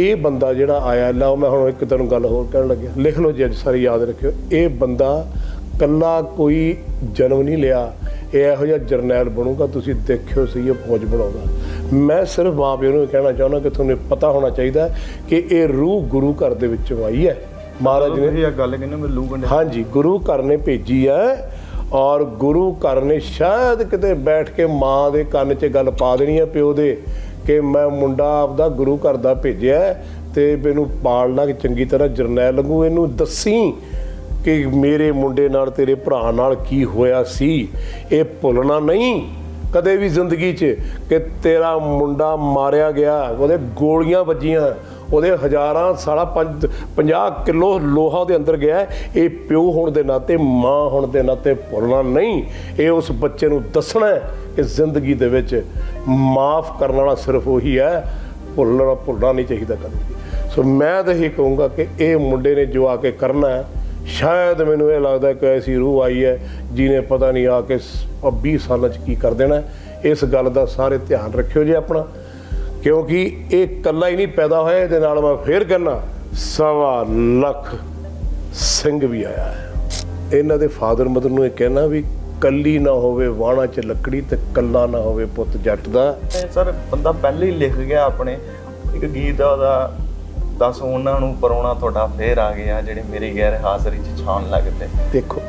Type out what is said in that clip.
ਇਹ ਬੰਦਾ ਜਿਹੜਾ ਆਇਆ ਲਓ ਮੈਂ ਹੁਣ ਇੱਕ ਤੈਨੂੰ ਗੱਲ ਹੋਰ ਕਹਿਣ ਲੱਗਿਆ। ਲਿਖ ਲਓ ਜੀ ਅੱਜ ਸਾਰੀ ਯਾਦ ਰੱਖਿਓ। ਇਹ ਬੰਦਾ ਕੱਲਾ ਕੋਈ ਜਨਮ ਨਹੀਂ ਲਿਆ। ਇਹ ਇਹੋ ਜਿਹਾ ਜਰਨੈਲ ਬਣੂਗਾ ਤੁਸੀਂ ਦੇਖਿਓ ਸਹੀ ਇਹ ਫੌਜ ਬਣਾਉਂਦਾ ਮੈਂ ਸਿਰਫ ਮਾਂ ਪਿਓ ਨੂੰ ਇਹ ਕਹਿਣਾ ਚਾਹੁੰਦਾ ਕਿ ਤੁਹਾਨੂੰ ਪਤਾ ਹੋਣਾ ਚਾਹੀਦਾ ਕਿ ਇਹ ਰੂਹ ਗੁਰੂ ਘਰ ਦੇ ਵਿੱਚੋਂ ਆਈ ਹੈ। ਮਹਾਰਾਜ ਨੇ ਇਹ ਗੱਲ ਕਹਿੰਦੇ ਮੈਂ ਲੂ ਗੰਡੇ ਹਾਂਜੀ ਗੁਰੂ ਘਰ ਨੇ ਭੇਜੀ ਹੈ ਔਰ ਗੁਰੂ ਘਰ ਨੇ ਸ਼ਾਇਦ ਕਿਤੇ ਬੈਠ ਕੇ ਮਾਂ ਦੇ ਕੰਨ 'ਚ ਗੱਲ ਪਾ ਦੇਣੀ ਹੈ ਪਿਓ ਦੇ। ਕਿ ਮੈਂ ਮੁੰਡਾ ਆਪਦਾ ਗੁਰੂ ਘਰ ਦਾ ਭੇਜਿਆ ਹੈ ਤੇ ਮੈਨੂੰ ਪਾਲਣਾ ਕਿ ਚੰਗੀ ਤਰ੍ਹਾਂ ਜਰਨੈਲ ਲੰਗੂ ਇਹਨੂੰ ਦੱਸੀ ਕਿ ਮੇਰੇ ਮੁੰਡੇ ਨਾਲ ਤੇਰੇ ਭਰਾ ਨਾਲ ਕੀ ਹੋਇਆ ਸੀ, ਇਹ ਭੁੱਲਣਾ ਨਹੀਂ। ਕਦੇ ਵੀ ਜ਼ਿੰਦਗੀ 'ਚ ਕਿ ਤੇਰਾ ਮੁੰਡਾ ਮਾਰਿਆ ਗਿਆ, ਉਹਦੇ ਗੋਲੀਆਂ ਵੱਜੀਆਂ, ਉਹਦੇ ਹਜ਼ਾਰਾਂ ਸਾਲਾ 50 ਕਿਲੋ ਲੋਹਾ ਉਹਦੇ ਅੰਦਰ ਗਿਆ, ਇਹ ਪਿਓ ਹੋਣ ਦੇ ਨਾਤੇ, ਮਾਂ ਹੋਣ ਦੇ ਨਾਤੇ ਭੁੱਲਣਾ ਨਹੀਂ। ਇਹ ਉਸ ਬੱਚੇ ਨੂੰ ਦੱਸਣਾ ਕਿ ਜ਼ਿੰਦਗੀ ਦੇ ਵਿੱਚ ਮਾਫ ਕਰਨ ਵਾਲਾ ਸਿਰਫ ਉਹੀ ਹੈ, ਭੁੱਲਣਾ ਭੁੱਲਣਾ ਨਹੀਂ ਚਾਹੀਦਾ ਕਦੇ ਸੋ ਮੈਂ ਤਾਂ ਇਹ ਕਹੂੰਗਾ ਕਿ ਇਹ ਮੁੰਡੇ ਨੇ ਜੋ ਆ ਕੇ ਕਰਨਾ ਹੈ ਸ਼ਾਇਦ ਮੈਨੂੰ ਇਹ ਲੱਗਦਾ ਕਿ ਐਸੀ ਰੂਹ ਆਈ ਹੈ ਜਿਹਨੇ ਪਤਾ ਨਹੀਂ ਆ ਕੇ ਸ- 20 ਸਾਲਾਂ 'ਚ ਕੀ ਕਰ ਦੇਣਾ ਇਸ ਗੱਲ ਦਾ ਸਾਰੇ ਧਿਆਨ ਰੱਖਿਓ ਜੀ ਆਪਣਾ। ਕਿਉਂਕਿ ਇਹ ਕੱਲਾ ਹੀ ਨਹੀਂ ਪੈਦਾ ਹੋਇਆ, ਇਹਦੇ ਨਾਲ ਮੈਂ ਫੇਰ ਕਹਿਣਾ ਸਵਾ ਲੱਖ ਸਿੰਘ ਵੀ ਆਇਆ ਹੈ। ਇਹਨਾਂ ਦੇ ਫਾਦਰ ਮਦਰ ਨੂੰ ਇਹ ਕਹਿਣਾ ਵੀ ਕੱਲੀ ਨਾ ਹੋਵੇ ਵਾਣਾ 'ਚ ਲੱਕੜੀ ਤੇ ਕੱਲਾ ਨਾ ਹੋਵੇ ਪੁੱਤ ਜੱਟ ਦਾ। ਸਰ, ਬੰਦਾ ਪਹਿਲੇ ਹੀ ਲਿਖ ਗਿਆ ਆਪਣੇ। ਇੱਕ ਗੀਤ ਆ ਉਹਦਾ ਦੱਸ ਉਹਨਾਂ ਨੂੰ ਪਰੋਣਾ ਤੁਹਾਡਾ ਫੇਰ ਆ ਗਿਆ ਜਿਹੜੇ ਮੇਰੀ ਗੈਰ ਹਾਜ਼ਰੀ ਚ ਛਾਣ ਲੱਗਦੇ ਦੇਖੋ